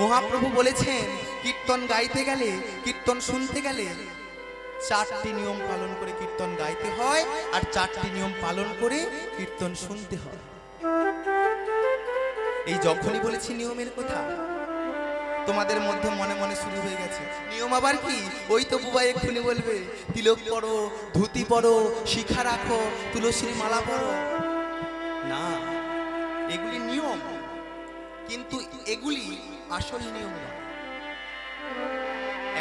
মহাপ্রভু বলেছেন, কীর্তন গাইতে গেলে, কীর্তন শুনতে গেলে চারটি নিয়ম পালন করে কীর্তন গাইতে হয় আর চারটি নিয়ম পালন করে কীর্তন শুনতে হয়। এই যখনই বলেছি নিয়মের কথা, তোমাদের মধ্যে মনে মনে শুরু হয়ে গেছে। নিয়ম আবার কি? ওই তো বুবা এক্ষুনি বলবে, তিলক পড়ো, ধুতি পড়ো, শিখা রাখো, তুলসীর মালা পড়ো। কিন্তু এগুলি আসল নিয়ম নয়।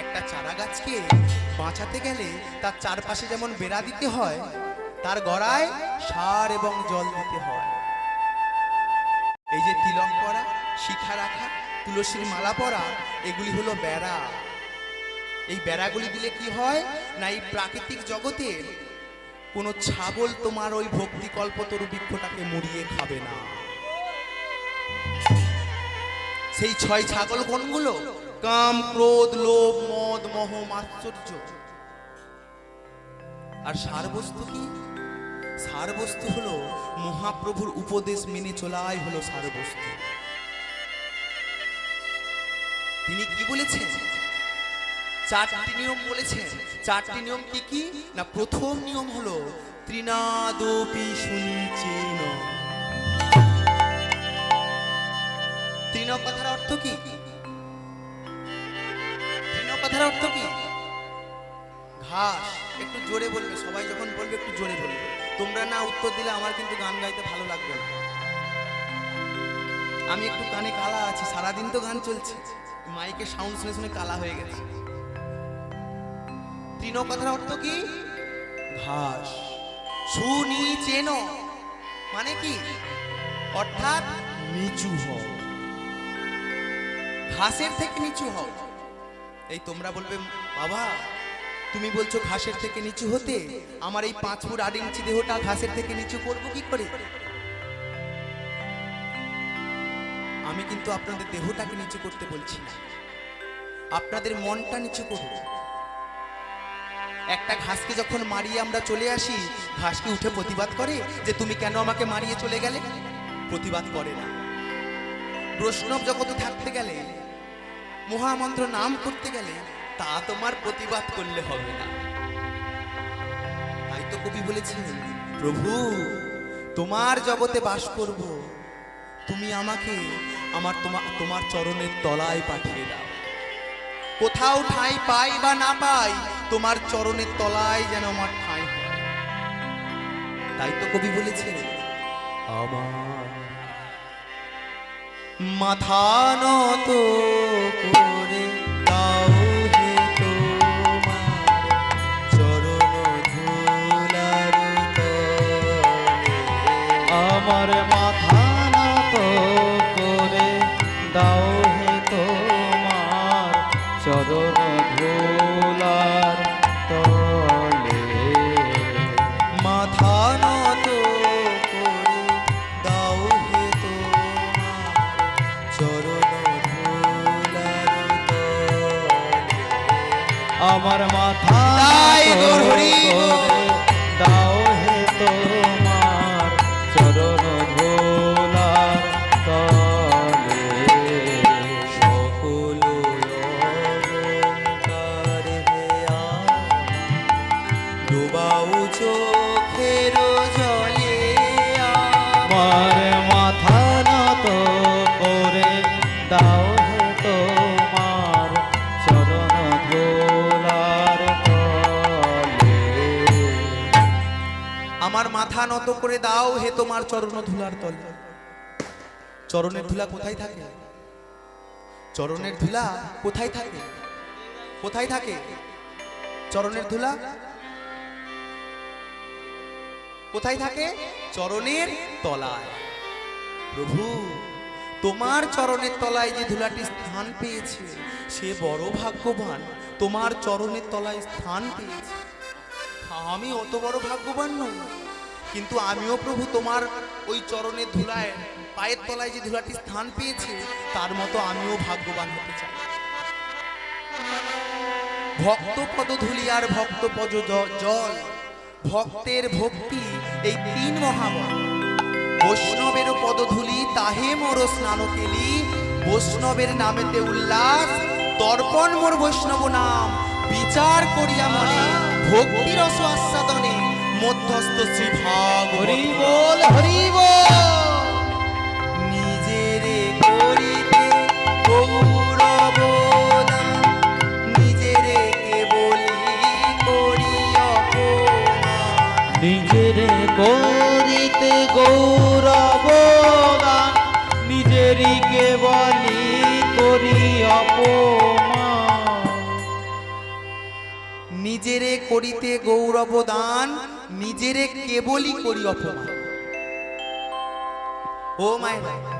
একটা চারা গাছকে বাঁচাতে গেলে তার চারপাশে যেমন বেড়া দিতে হয়, তার গড়ায় সার এবং জল দিতে হয়। এই যে তিলক পরা শিখা রাখা, তুলসীর মালা পরা, এগুলি হলো বেড়া। এই বেড়াগুলি দিলে কি হয়? না, এই প্রাকৃতিক জগতের কোনো ছাগল তোমার ওই ভক্তি কল্পতরু বৃক্ষটাকে মুড়িয়ে খাবে না। সেই ছয় ছাগল কোনগুলো? কাম, ক্রোধ, লোভ, মদ, মোহ মাশ্চর্য আর সার বস্তু কি? সার বস্তু হলো মহাপ্রভুর উপদেশ মেনে চলাই হলো সার বস্তু। তিনি কি বলেছেন? চারটি নিয়ম বলেছেন। চারটি নিয়ম কি কি? না, প্রথম নিয়ম হলো ত্রিনাদপি শুনিচেন তৃণ কথার অর্থ কি? কথার অর্থ কি? ঘাস, একটু জোরে বলবে, সবাই যখন বলবে একটু জোরে বলবে। তোমরা না উত্তর দিলে আমার কিন্তু গান গাইতে ভালো লাগবে না। আমি একটু কানে কালা আছি, সারাদিন তো গান চলছে। মাইকে সাউন্ড শুনে শুনে কালা হয়ে গেছে। তৃণ কথার অর্থ কি? ঘাস। সুনি চেন মানে কি? অর্থাৎ নিচু হও। ঘাসের থেকে নিচু হও। এই তোমরা বলবে, বাবা, তুমি বলছো ঘাসের থেকে নিচু হতে? আমার এই পাঁচ ফুট আট ইঞ্চি দেহটা ঘাসের থেকে নিচু করব কি করে? আমি কিন্তু আপনাদের দেহটাকে নিচু করতে বলছি না। আপনাদের মনটা নিচু করুন। একটা ঘাসকে যখন মারিয়ে আমরা চলে আসি ঘাসকে উঠে প্রতিবাদ করে যে তুমি কেন আমাকে মারিয়ে চলে গেলে? প্রতিবাদ করে না। বৈষ্ণব জগতে থাকতে গেলে মহামন্ত্র নাম করতে গেলে তা তোমার প্রতিবাদ করলে হবে না। তাই তো কবি বলেছেন, প্রভু, তোমার জগতে বাস করব। তুমি আমাকে আমার তোমার তোমার চরণের তলায় পাঠিয়ে দাও। কোথাও ঠাঁই পাই বা না পাই, তোমার চরণের তলায় যেন আমার ঠাঁই তাই তো কবি বলেছে আমার মাথা নত আমার মাথা দাও হে তোমার চরণ ধুলার তলে। সকল ডোবাউ চোখের জলে আমার নত করে দাও হে তোমার চরণ ধুলার তলে। চরণের ধুলা কোথায় থাকে? চরণের ধুলা কোথায় থাকে? কোথায় থাকে? চরণের ধুলা? কোথায় থাকে? চরণের তলায়। প্রভু, তোমার চরণের তলায় যে ধুলাটি স্থান পেয়েছে, সে বড় ভাগ্যবান। তোমার চরণের তলায় স্থান পেয়েছে। আমি অত বড় ভাগ্যবান নই। কিন্তু আমিও প্রভু তোমার ওই চরণের ধুলায়, পায়ের তলায় যে ধুলাটি স্থান পেয়েছে, তার মতো আমিও ভাগ্যবান হতে চাই। ভক্ত পদ ধুলি আর ভক্ত পদ জল। ভক্তের ভক্তি এই তিন মহাবল। বৈষ্ণবের পদধূলি তাহে মোর স্নান কেলি। বৈষ্ণবের নামেতে উল্লাস, তর্পণ মোর বৈষ্ণব নাম। বিচার করিয়া মনে ভক্তি রস আস্বাদনে। মধ্যস্থ শ্রী ভাগ হরি বল হরি বল। নিজেরে করিতে করি। নিজের করিতে গৌরব নিজেরই করি অপমান। নিজেরে করিতে গৌরব দান নিজেরে কেবলই করি অপমান। ও মায়ের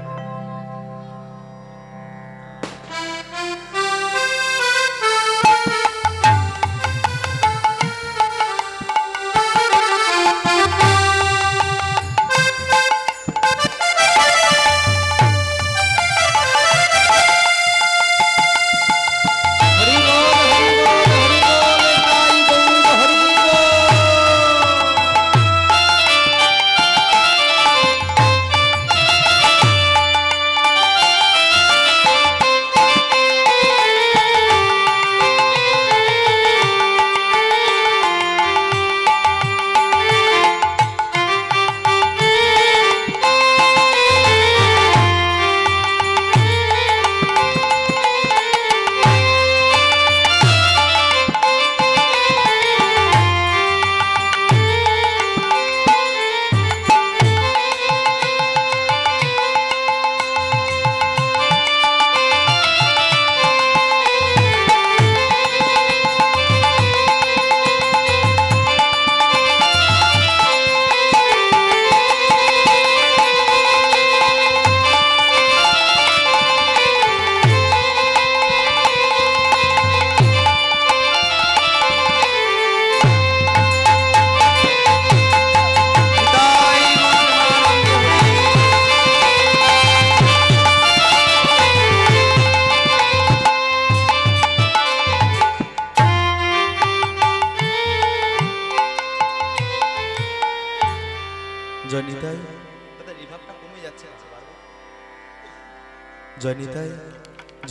জনিতাই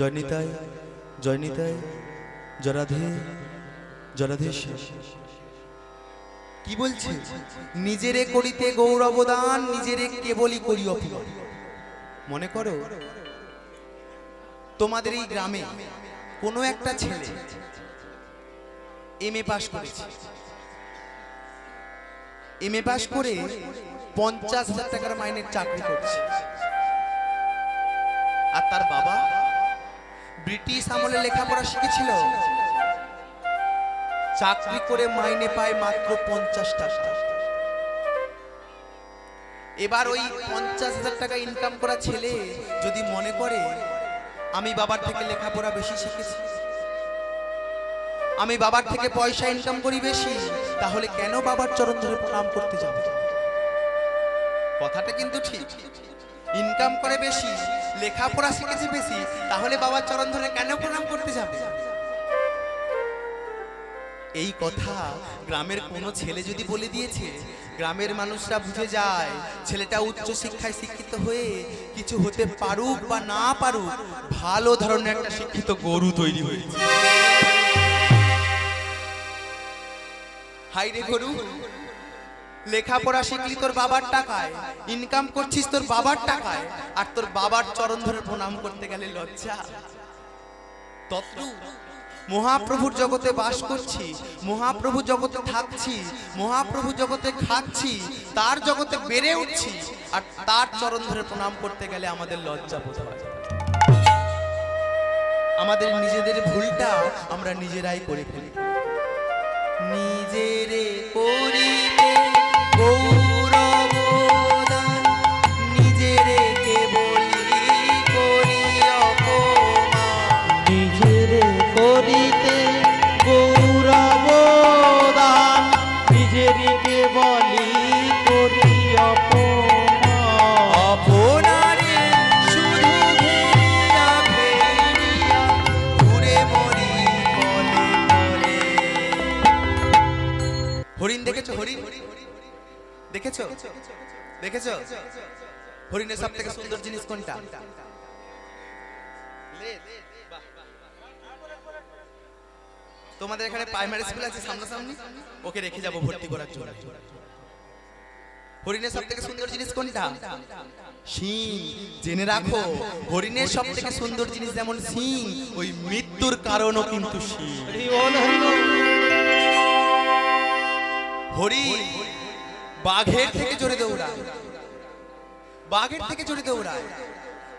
জনিতাই জনিতাই জরাধে? কি বলছে? নিজেরে করিতে গৌরবদান নিজেরে কেবলই করি অপমান। মনে করো তোমাদের এই গ্রামে কোনো একটা ছেলে এম এ পাশ করেছে। এম এ পাশ করে পঞ্চাশ হাজার টাকার মাইনের চাকরি করছে। আর তার বাবা ব্রিটিশ আমলে লেখাপড়া শিখেছিল। চাকরি করে মাইনে পায় মাত্র পঞ্চাশ টাকা। এবার ওই পঞ্চাশ হাজার টাকা ইনকাম করা ছেলে যদি মনে করে, আমি বাবার থেকে লেখাপড়া বেশি শিখেছি। আমি বাবার থেকে পয়সা ইনকাম করি বেশি, তাহলে কেন বাবার চরণ ধরে প্রণাম করতে যাবে? কথাটা কিন্তু ঠিক। ইনকাম করে বেশি, লেখাপড়া শিখেছে বেশি, তাহলে বাবার চরণ ধরে কেন প্রণাম করতে যাবে? এই কথা গ্রামের কোনো ছেলে যদি বলে দিয়েছে, গ্রামের মানুষরা বুঝে যায়, ছেলেটা উচ্চ শিক্ষায় শিক্ষিত হয়ে কিছু হতে পারুক বা না পারুক, ভালো ধরনের একটা শিক্ষিত গরু তৈরি হয়েছে। হাই রে গরু, লেখাপড়া শিখলি তোর বাবার টাকায় ইনকাম করছিস তোর বাবার টাকায়, আর তোর বাবার চরণ ধরে প্রণাম করতে গেলে লজ্জা। তত্রু, মহাপ্রভুর জগতে বাস করছি, মহাপ্রভু জগতে থাকছি, মহাপ্রভু জগতে খাচ্ছি, তার জগতে বেড়ে উঠছি, আর তার চরণ ধরে প্রণাম করতে গেলে আমাদের লজ্জা বোধ হয়। আমাদের নিজেদের ভুলটা আমরা নিজেরাই করে ফেলি। দেখেছ হরিণ দেখেছ? দেখেছ? হরিণের সব থেকে সুন্দর জিনিস কোনটা? তোমাদের এখানে প্রাইমারি স্কুল আছে সামনাসামনি? ওকে রেখে যাব ভর্তি করার জন্য। হরিণের সব থেকে সুন্দর জিনিস কোনটা? সিং জেনে রাখো, হরিণের সব থেকে সুন্দর জিনিস যেমন সিং ওই মৃত্যুর কারণও কিন্তু সিং হরি, বাঘের থেকে জোরে দৌড়ায়। বাঘের থেকে জোরে দৌড়ায়।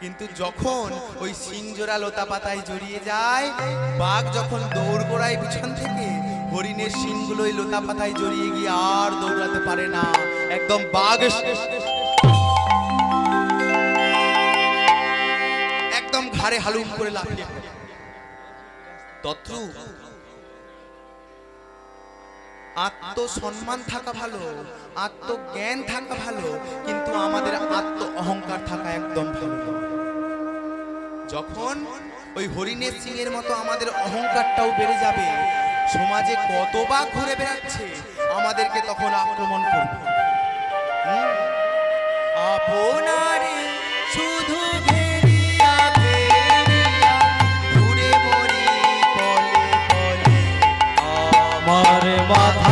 কিন্তু যখন ওই সিং জোড়া লতা পাতায় জড়িয়ে যায়, বাঘ যখন দৌড় গোড়ায় পিছন থেকে, হরিণের শিংগুলো ওই লতা পাতায় জড়িয়ে গিয়ে আর দৌড়াতে পারে না। একদম বাঘ একদম ঘাড়ে হালুম করে লাফিয়ে। তত্রু আত্মসম্মান থাকা ভালো, আত্মজ্ঞান থাকা ভালো, কিন্তু আমাদের আত্ম অহংকার থাকা একদম ভালো যখন ওই হরিণের সিংয়ের মতো আমাদের অহংকারটাও বেড়ে যাবে, সমাজে কত বা ঘুরে বেড়াচ্ছে, আমাদেরকে তখন আক্রমণ করবে? আপনারে শুধু আমার মাথা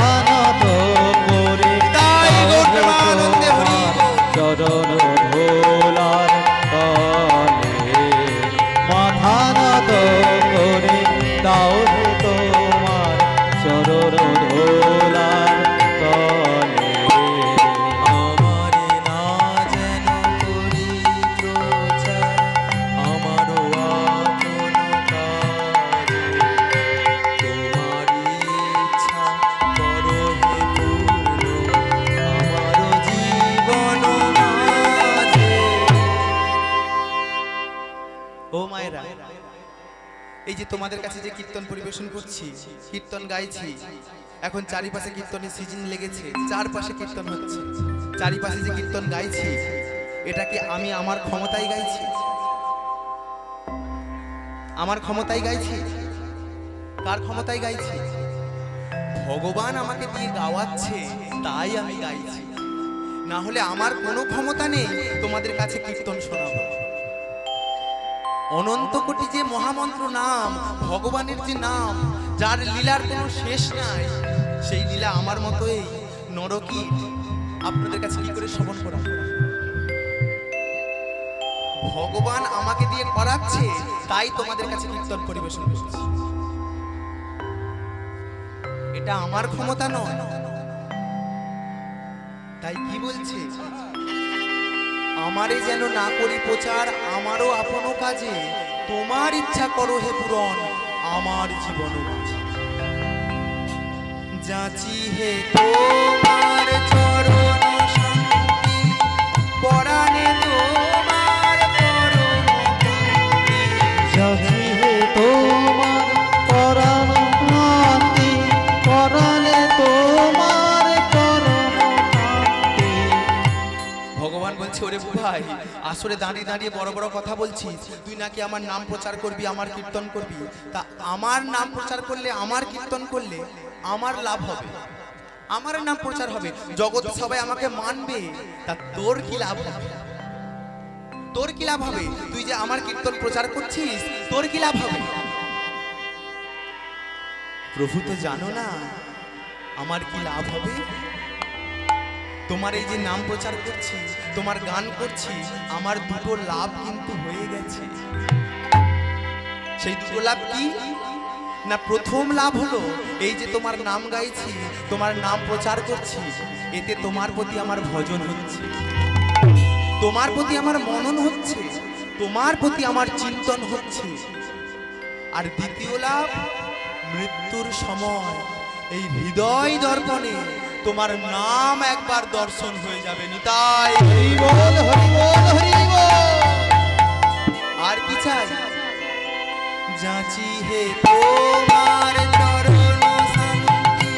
এই যে তোমাদের কাছে যে কীর্তন পরিবেশন করছি, কীর্তন গাইছি, এখন চারিপাশে কীর্তনের সিজন লেগেছে, চারপাশে কীর্তন হচ্ছে। চারিপাশে যে কীর্তন গাইছি এটা কি আমি আমার ক্ষমতায় গাইছি? আমার ক্ষমতায় গাইছি? কার ক্ষমতায় গাইছি? ভগবান আমাকে দিয়ে গাওয়াচ্ছে, তাই আমি গাইছি। না হলে আমার কোনো ক্ষমতা নেই তোমাদের কাছে কীর্তন শোনাবো। অনন্ত কোটি যে মহামন্ত্র নাম, ভগবানের যে নাম, যার লীলার কোনো শেষ নাই, সেই লীলা আমার মতোই নরকী। আপনাদের কাছে কি করে শ্রবণ করা ভগবান আমাকে দিয়ে করাচ্ছে, তাই তোমাদের কাছে কীর্তন পরিবেশন করছি। এটা আমার ক্ষমতা নয়। তাই কি বলছে? আমারে যেন না করি প্রচার, আমারও আপন কাজে। তোমার ইচ্ছা করো হে পূরণ, আমার জীবন যাচি হে তোমার ভাই আসরে দাঁড়িয়ে দাঁড়িয়ে বড় বড় কথা বলছিস তুই নাকি আমার নাম প্রচার করবি, আমার কীর্তন করবি? তা আমার নাম প্রচার করলে, আমার কীর্তন করলে আমার লাভ হবে? আমার নাম প্রচার হবে। জগৎ সবাই আমাকে মানবে, তা তোর কি লাভ হবে? তোর কি লাভ হবে? তুই যে আমার কীর্তন প্রচার করছিস, তোর কি লাভ হবে? প্রভু তো জানো না, আমার কি লাভ হবে? তোমার এই যে নাম প্রচার করছি, তোমার গান করছি, আমার দুটো লাভ কিন্তু হয়ে গেছে। সেই দুটো লাভ কি? না, প্রথম লাভ হলো এই যে তোমার নাম গাইছি, তোমার নাম প্রচার করছি, এতে তোমার প্রতি আমার ভজন হচ্ছে। তোমার প্রতি আমার মনন হচ্ছে, তোমার প্রতি আমার চিন্তন হচ্ছে। আর দ্বিতীয় লাভ, মৃত্যুর সময়, এই হৃদয় দর্পণে তোমার নাম একবার দর্শন হয়ে যাবে নিতাই। হরি বল হরি বল হরি বল। আর কি চাই? যাচি হে তোমার চরণ শান্তি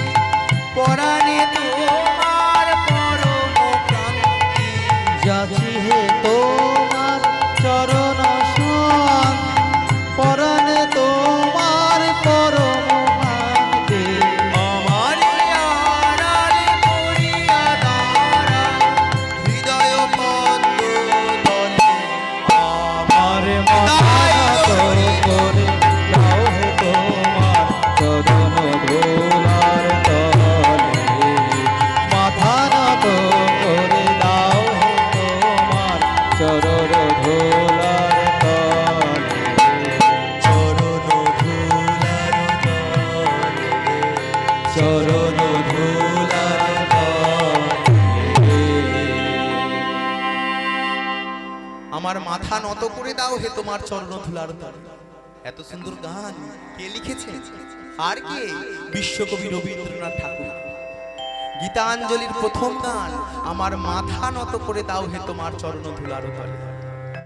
মাথা নত করে দাও হে তোমার চরণ ধুলার দ্বার এত সুন্দর গান কে লিখেছে? আর কে? বিশ্বকবি রবীন্দ্রনাথ ঠাকুর। গীতাঞ্জলির প্রথম গান, আমার মাথা নত করে দাও হে তোমার চরণ ধুলার তলে